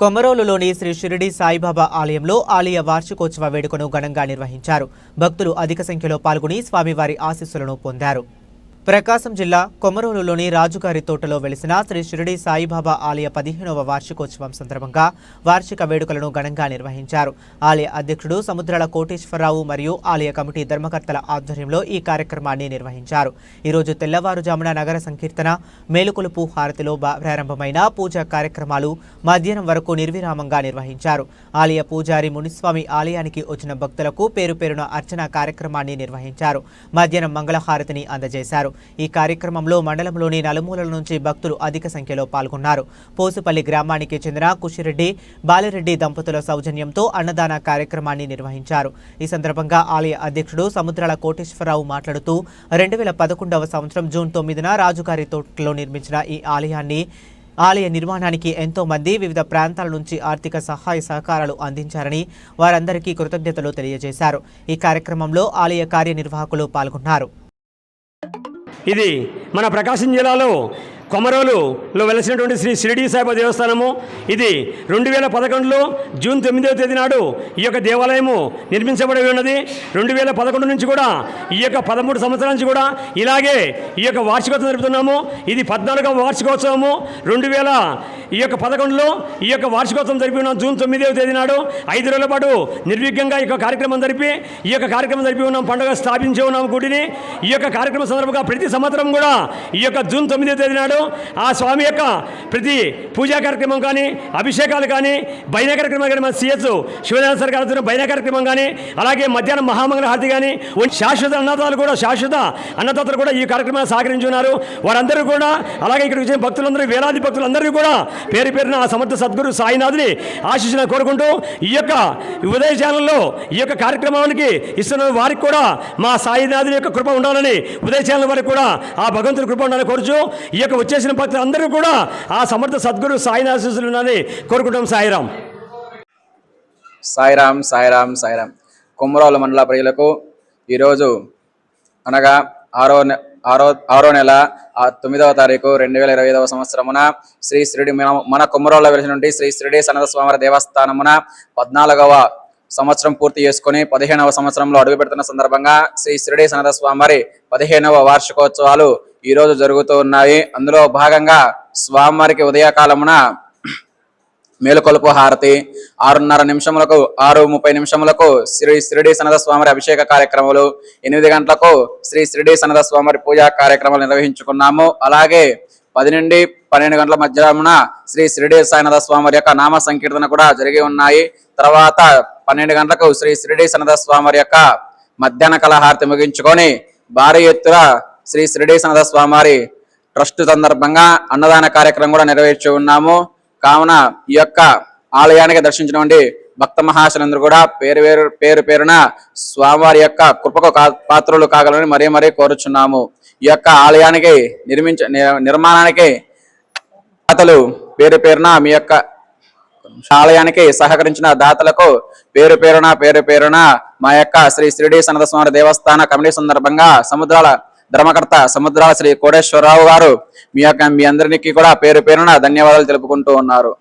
కొమరోలులోని శ్రీ షిరిడి సాయిబాబా ఆలయంలో ఆలయ వార్షికోత్సవ వేడుకను ఘనంగా నిర్వహించారు. భక్తులు అధిక సంఖ్యలో పాల్గొని స్వామివారి ఆశీస్సులను పొందారు. ప్రకాశం జిల్లా కొమరోలులోని రాజుగారి తోటలో వెలిసిన శ్రీ షిరిడి సాయిబాబా ఆలయ పదిహేనవ వార్షికోత్సవం సందర్భంగా వార్షిక వేడుకలను ఘనంగా నిర్వహించారు. ఆలయ అధ్యక్షుడు సముద్రాల కోటేశ్వరరావు మరియు ఆలయ కమిటీ ధర్మకర్తల ఆధ్వర్యంలో ఈ కార్యక్రమాన్ని నిర్వహించారు. ఈరోజు తెల్లవారుజామున నగర సంకీర్తన మేలుకొలుపు హారతిలో ప్రారంభమైన పూజా కార్యక్రమాలు మధ్యాహ్నం వరకు నిర్విరామంగా నిర్వహించారు. ఆలయ పూజారి మునిస్వామి ఆలయానికి వచ్చిన భక్తులకు పేరు పేరున అర్చన కార్యక్రమాన్ని నిర్వహించారు. మధ్యాహ్నం మంగళహారతిని అందజేశారు. ఈ కార్యక్రమంలో మండలంలోని నలుమూలల నుంచి భక్తులు అధిక సంఖ్యలో పాల్గొన్నారు. పోసుపల్లి గ్రామానికి చెందిన కుషిరెడ్డి బాలిరెడ్డి దంపతుల సౌజన్యంతో అన్నదాన కార్యక్రమాన్ని నిర్వహించారు. ఈ సందర్భంగా ఆలయ అధ్యక్షుడు సముద్రాల కోటేశ్వరరావు మాట్లాడుతూ రెండు వేల పదకొండవ సంవత్సరం జూన్ తొమ్మిదిన రాజుగారి తోటలో నిర్మించిన ఈ ఆలయాన్ని ఆలయ నిర్మాణానికి ఎంతో మంది వివిధ ప్రాంతాల నుంచి ఆర్థిక సహాయ సహకారాలు అందించారని వారందరికీ కృతజ్ఞతలు తెలియజేశారు. ఈ కార్యక్రమంలో ఆలయ కార్యనిర్వాహకులు పాల్గొన్నారు. ఇది మన ప్రకాశం జిల్లాలో కొమరోలులో వెలసినటువంటి శ్రీ షిరిడి సాయిబా దేవస్థానము. ఇది రెండు వేల పదకొండులో జూన్ తొమ్మిదవ తేదీ నాడు ఈ యొక్క దేవాలయము నిర్మించబడి ఉన్నది. రెండు వేల పదకొండు నుంచి కూడా ఈ యొక్క పదమూడు సంవత్సరాల నుంచి కూడా ఇలాగే ఈ యొక్క వార్షికోత్సవం జరుపుతున్నాము. ఇది పద్నాలుగవ వార్షికోత్సవము. రెండు వేల ఈ యొక్క పదకొండులో ఈ యొక్క వార్షికోత్సవం జరిపి ఉన్నాం జూన్ తొమ్మిదవ తేదీ నాడు ఐదు రోజుల పాటు నిర్విఘ్నంగా ఈ యొక్క కార్యక్రమం జరిపి ఈ యొక్క కార్యక్రమం జరిపి ఉన్నాం పండుగ స్థాపించే ఉన్నాం గుడిని ఈ యొక్క కార్యక్రమం సందర్భంగా ప్రతి సంవత్సరం కూడా ఈ యొక్క జూన్ తొమ్మిదవ తేదీ నాడు ఆ స్వామి యొక్క ప్రతి పూజా కార్యక్రమం కానీ అభిషేకాలు కానీ బైన కార్యక్రమం కానీ మన సిఎస్ శివదాన సార్ గారు బైన కార్యక్రమం కానీ అలాగే మధ్యాహ్నం మహామంగళ హారతి కానీ శాశ్వత అన్నదాతలు కూడా శాశ్వత అన్నదాతలు కూడా ఈ కార్యక్రమాన్ని సహకరించున్నారు. వారందరూ కూడా అలాగే ఇక్కడికి వచ్చిన భక్తులందరూ వేలాది భక్తులందరూ కూడా పేరు పేరున ఆ సమర్థ సద్గురు సాయినాథుని ఆశీస్సులను కోరుకుంటూ ఈ యొక్క ఉదయ ఛానల్లో ఈ యొక్క కార్యక్రమానికి ఇస్తున్న వారికి కూడా మా సాయినాథుని యొక్క కృప ఉండాలని ఉదయ ఛానల్ వారికి కూడా ఆ భగవంతుని కృప ఉండాలని కోరుచు ఈ యొక్క వచ్చేసిన ప్రతి అందరూ కూడా ఆ సమర్థ సద్గురు సాయినాథ కోరుకుంటాం సాయిరాం సాయిరామ్ సాయిరామ్ సాయిరామ్. కుమ్మరోల మండల ప్రజలకు ఈరోజు అనగా ఆరో ఆరో ఆరో నెల తొమ్మిదవ తారీఖు రెండు వేల ఇరవై ఐదవ సంవత్సరమున శ్రీ శ్రీడి మన- మన కుమ్మరోల నుండి శ్రీ శ్రీడి సనద స్వామి దేవస్థానమున పద్నాలుగవ సంవత్సరం పూర్తి చేసుకుని పదిహేనవ సంవత్సరంలో అడుగు పెడుతున్న సందర్భంగా శ్రీ శ్రీడి సనద స్వామివారి పదిహేనవ వార్షికోత్సవాలు ఈ రోజు జరుగుతూ ఉన్నాయి. అందులో భాగంగా స్వామివారికి ఉదయకాలమున మేలుకొలుపు హారతి. ఆరున్నర నిమిషములకు ఆరు ముప్పై నిమిషములకు శ్రీ శ్రీడి సనద స్వామివారి అభిషేక కార్యక్రమాలు ఎనిమిది గంటలకు శ్రీ శ్రీడి సనద స్వామివారి పూజా కార్యక్రమాలు నిర్వహించుకున్నాము. అలాగే పది నుండి పన్నెండు గంటల మధ్యాహ్నమున శ్రీ శ్రీడి సనద స్వామివారి యొక్క నామ సంకీర్తన కూడా జరిగి ఉన్నాయి. తర్వాత పన్నెండు గంటలకు శ్రీ శ్రీడి సనద స్వామివారి యొక్క మధ్యాహ్న కళ హారతి ముగించుకొని భారీ ఎత్తున శ్రీ శ్రీడి సనద స్వామివారి ట్రస్ట్ సందర్భంగా అన్నదాన కార్యక్రమం కూడా నెరవేర్చి ఉన్నాము. కావున ఈ యొక్క ఆలయానికి దర్శించినటువంటి భక్త మహాశలందరూ కూడా పేరు పేరు పేరు పేరున స్వామివారి యొక్క కృపకు కా- కాగలని మరీ మరీ కోరుచున్నాము. ఈ యొక్క ఆలయానికి నిర్మించ నిర్మాణానికి దాతలు పేరు పేరున మీ యొక్క ఆలయానికి సహకరించిన దాతలకు పేరు పేరున పేరు పేరున మా యొక్క శ్రీ శ్రీడి సనద స్వామి దేవస్థాన కమిటీ సందర్భంగా సముద్రాల ధర్మకర్త సముద్రాల శ్రీ కోటేశ్వరరావు గారు. మీ యొక్క మీ అందరికీ కూడా పేరు పేరున ధన్యవాదాలు తెలుపుకుంటూ ఉన్నారు.